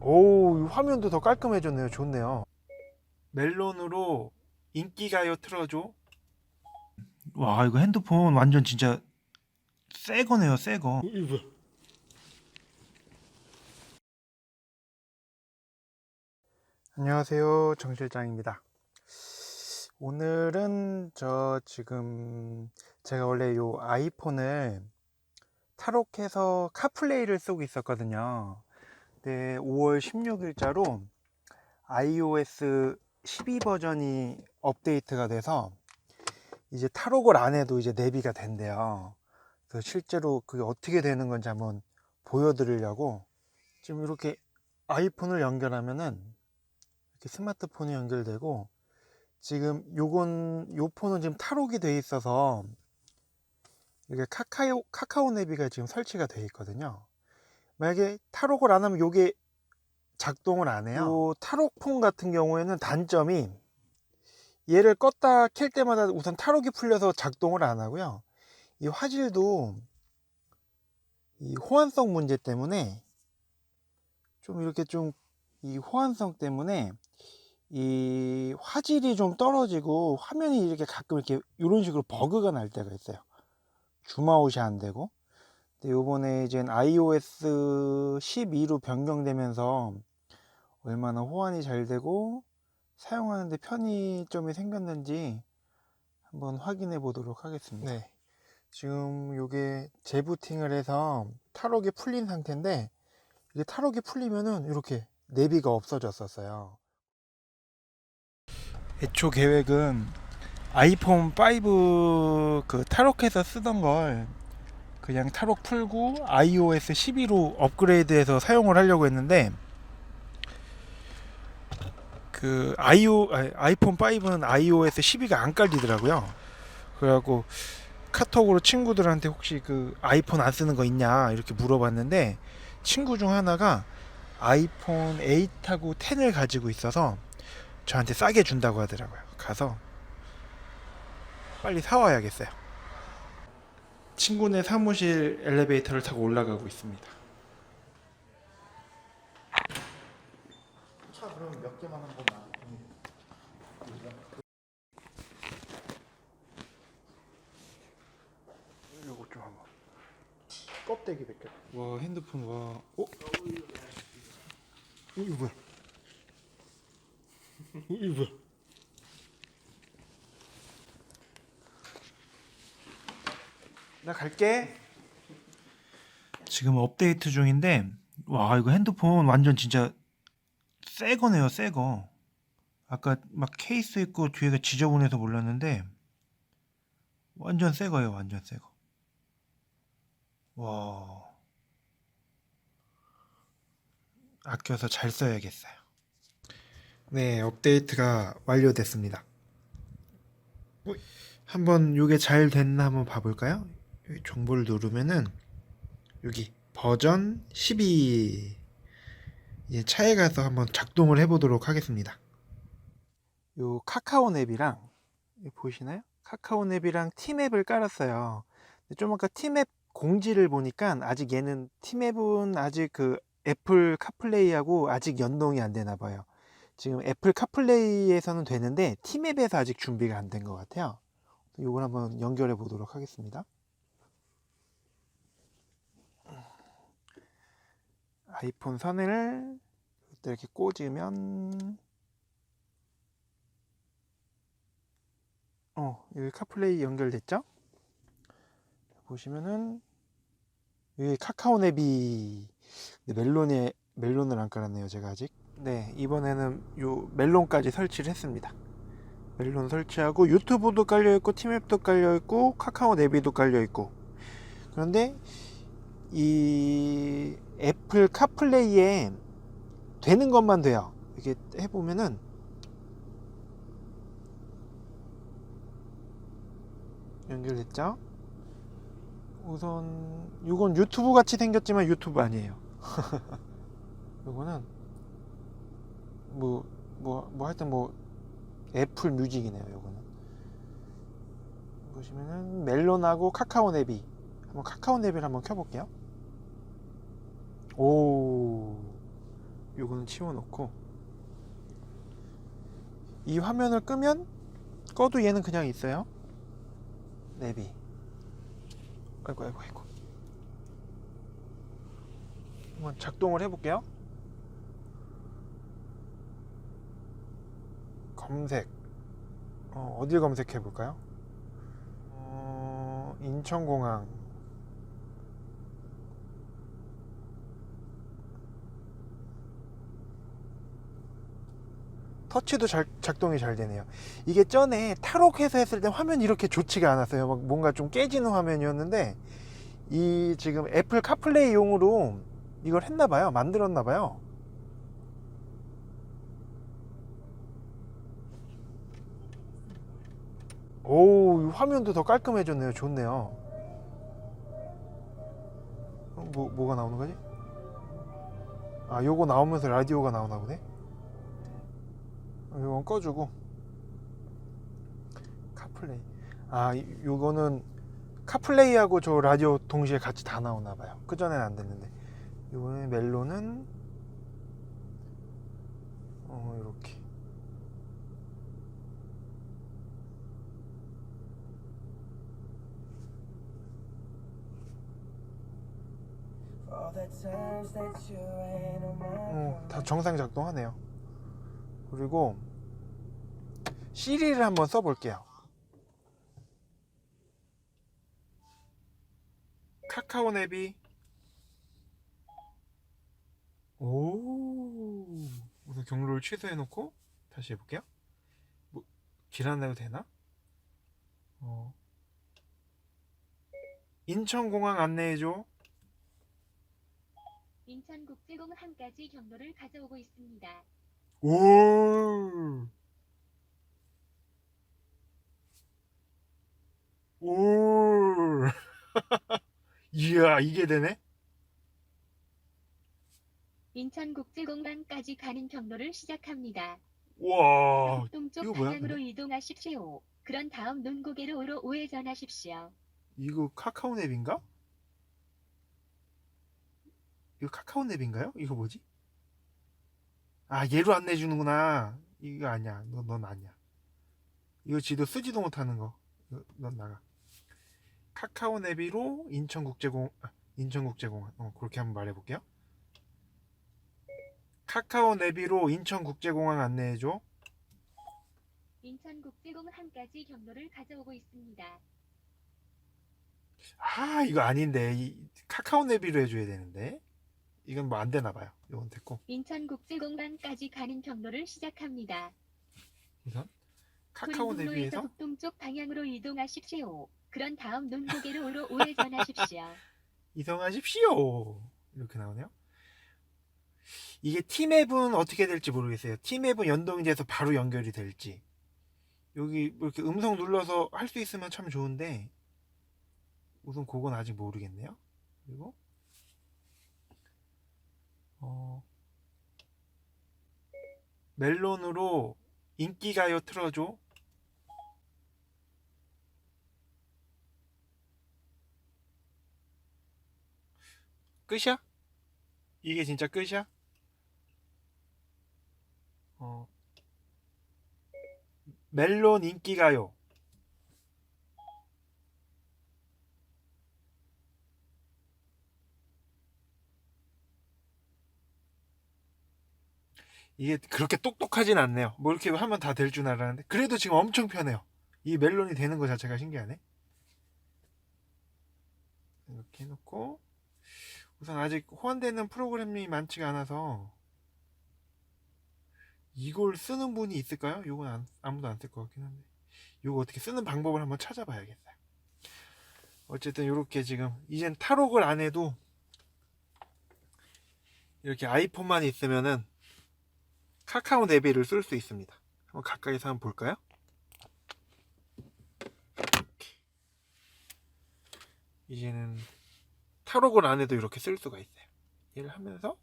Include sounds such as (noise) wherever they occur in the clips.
오, 이 화면도 더 깔끔해졌네요. 좋네요. 멜론으로 인기가요 틀어줘. 와, 이거 핸드폰 완전 진짜 새 거네요, 새 거. 이거 뭐야? 안녕하세요. 정 실장입니다. 오늘은 저 지금 제가 원래 요 아이폰을 탈옥해서 카플레이를 쓰고 있었거든요. 근데 5월 16일자로 iOS 12 버전이 업데이트가 돼서 이제 탈옥을 안 해도 이제 내비가 된대요. 그래서 실제로 그게 어떻게 되는 건지 한번 보여드리려고 지금 이렇게 아이폰을 연결하면은 이렇게 스마트폰이 연결되고 지금 요건 요 폰은 지금 탈옥이 돼 있어서 이게 카카오 카카오 내비가 지금 설치가 돼 있거든요. 만약에 탈옥을 안 하면 요게 작동을 안 해요. 요 탈옥폰 같은 경우에는 단점이 얘를 껐다 켤 때마다 우선 탈옥이 풀려서 작동을 안 하고요. 이 화질도 이 호환성 문제 때문에 좀 이렇게 좀 이 호환성 때문에 이 화질이 좀 떨어지고 화면이 이렇게 가끔 이렇게 이런 식으로 버그가 날 때가 있어요. 줌아웃이 안 되고. 요번에 이제 iOS 12로 변경되면서 얼마나 호환이 잘 되고 사용하는데 편의점이 생겼는지 한번 확인해 보도록 하겠습니다. 네. 지금 요게 재부팅을 해서 탈옥이 풀린 상태인데 이게 탈옥이 풀리면은 이렇게 내비가 없어졌었어요. 애초 계획은 아이폰 5 그 탈옥해서 쓰던 걸 그냥 탈옥 풀고 iOS 12로 업그레이드해서 사용을 하려고 했는데 그 아니, 아이폰 5는 iOS 12가 안 깔리더라고요. 그래갖고 카톡으로 친구들한테 혹시 그 아이폰 안 쓰는 거 있냐 이렇게 물어봤는데 친구 중 하나가 아이폰 8하고 10을 가지고 있어서 저한테 싸게 준다고 하더라고요. 가서 빨리 사와야겠어요. 친구네 사무실 엘리베이터를 타고 올라가고 있습니다. 차 그럼 몇 개만 한번 놔. 이거 좀 한번. 껍데기 벗겨. 와 핸드폰 와. 어? 이거 뭐야? 이거 뭐야? (laughs) 나 갈게. 지금 업데이트 중인데 와 이거 핸드폰 완전 진짜 새 거네요 새 거. 아까 막 케이스 있고 뒤에가 지저분해서 몰랐는데 완전 새 거예요 완전 새 거. 와 아껴서 잘 써야겠어요. 네 업데이트가 완료됐습니다. 어, 한번 이게 잘 됐나 한번 봐볼까요? 여기 정보를 누르면은 여기 버전 12 이제 차에 가서 한번 작동을 해보도록 하겠습니다. 요 카카오 앱이랑 여기 보이시나요? 카카오 앱이랑 티맵을 깔았어요. 좀 아까 티맵 공지를 보니까 아직 얘는 티맵은 아직 그 애플 카플레이하고 아직 연동이 안 되나 봐요. 지금 애플 카플레이에서는 되는데 티맵에서 아직 준비가 안 된 것 같아요. 이걸 한번 연결해 보도록 하겠습니다. 아이폰 선을 이렇게 꽂으면 어 여기 카플레이 연결됐죠? 보시면은 여기 카카오 근데 멜론에 멜론을 안 깔았네요 제가 아직. 네 이번에는 요 멜론까지 설치를 했습니다. 멜론 설치하고 유튜브도 깔려있고 티맵도 깔려있고 카카오 내비도 깔려있고. 그런데 이 애플 카플레이에 되는 것만 돼요. 이렇게 해보면은 연결됐죠? 우선 이건 유튜브 같이 생겼지만 유튜브 아니에요. (laughs) 요거는 뭐 뭐 뭐 하여튼 뭐 애플 뮤직이네요 요거는. 보시면은 멜론하고 카카오 내비. 한번 카카오 내비를 한번 켜볼게요 오 요거는 치워놓고 이 화면을 끄면 꺼도 얘는 그냥 있어요. 내비. 아이고 아이고 아이고. 한번 작동을 해볼게요. 검색. 어, 어딜 검색해 볼까요? 어, 인천공항. 터치도 잘, 작동이 잘 되네요. 이게 전에 탈옥해서 했을 때 화면이 이렇게 좋지가 않았어요. 막 뭔가 좀 깨지는 화면이었는데 이 지금 애플 카플레이용으로 이걸 했나 봐요. 만들었나 봐요. 오, 이 화면도 더 깔끔해졌네요. 좋네요. 어, 뭐 뭐가 나오는 거지? 아, 요거 나오면서 라디오가 나오나 보네. 어, 요건 꺼주고. 카플레이. 아 이- 요거는 카플레이하고 저 라디오 동시에 같이 다 나오나 봐요. 그 전에는 안 됐는데. 요거는 멜로는 어 이렇게. 어, 다 정상 작동하네요 그리고 시리를 한번 써볼게요 카카오 내비 오 우선 경로를 취소해 놓고 다시 해볼게요 뭐, 길안 내도 되나? 어. 인천공항 안내해줘 인천국제공항까지 경로를 가져오고 있습니다. 오. 오. (laughs) 이야, 이게 되네? 인천국제공항까지 가는 경로를 시작합니다. 와. 동쪽 이거 뭐야, 방향으로 근데? 이동하십시오. 그런 다음 논고개로로 우회전하십시오. 이거 카카오 앱인가? 이거 카카오 앱인가요? 이거 뭐지? 아, 얘로 안내해 주는구나. 이거 아니야. 너, 넌 아니야. 이거 지도 쓰지도 못하는 거. 넌 나가. 카카오 내비로 인천국제공, 아, 인천국제공항. 어, 그렇게 한번 말해볼게요. 카카오 내비로 인천국제공항 안내해줘. 인천국제공항까지 경로를 가져오고 있습니다. 아, 이거 아닌데. 이, 카카오 내비로 해줘야 되는데. 이건 뭐 안 되나 봐요. 이건 됐고. 인천국제공항까지 가는 경로를 시작합니다. 우선 카카오 내비에서 북동쪽 방향으로 이동하십시오. 그런 다음 논고개로로 우회전하십시오. (laughs) 이동하십시오. 이렇게 나오네요. 이게 티맵은 어떻게 될지 모르겠어요. 티맵은 연동이 돼서 바로 연결이 될지. 여기 뭐 이렇게 음성 눌러서 할 수 있으면 참 좋은데 우선 그건 아직 모르겠네요. 그리고 멜론으로 인기가요 틀어줘. 끝이야? 이게 진짜 끝이야? 어. 멜론 인기가요. 이게 그렇게 똑똑하진 않네요. 뭐 이렇게 하면 다 될 줄 알았는데 그래도 지금 엄청 편해요. 이 멜론이 되는 거 자체가 신기하네. 이렇게 해놓고 우선 아직 호환되는 프로그램이 많지가 않아서 이걸 쓰는 분이 있을까요? 이건 안- 아무도 안 쓸 것 같긴 한데 이거 어떻게 쓰는 방법을 한번 찾아봐야겠어요. 어쨌든 이렇게 지금 이젠 탈옥을 안 해도 이렇게 아이폰만 있으면은 카카오 내비를 쓸 수 있습니다. 한번 가까이서 한번 볼까요? 이제는 탈옥을 안 해도 이렇게 쓸 수가 있어요. 얘를 하면서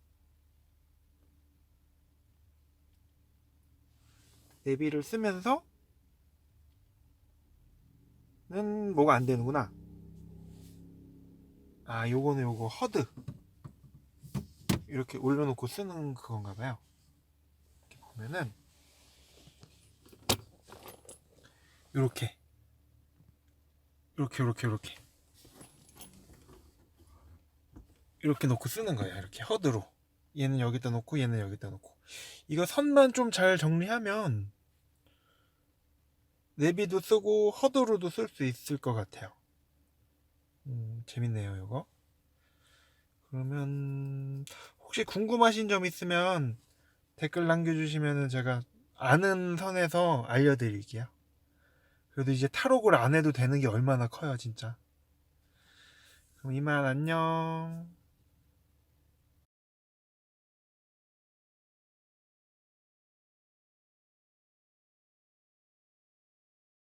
내비를 쓰면서 는 뭐가 안 되는구나. 아, 요거는 요거 허드. 이렇게 올려놓고 쓰는 그건가 봐요. 보면은 이렇게 이렇게 이렇게 이렇게 이렇게 놓고 쓰는 거예요. 이렇게 허드로 얘는 여기다 놓고 얘는 여기다 놓고 이거 선만 좀 잘 정리하면 내비도 쓰고 허드로도 쓸 수 있을 것 같아요. 음, 재밌네요, 이거. 그러면 혹시 궁금하신 점 있으면 댓글 남겨주시면 제가 아는 선에서 알려드릴게요. 그래도 이제 탈옥을 안 해도 되는 게 얼마나 커요, 진짜. 그럼 이만 안녕.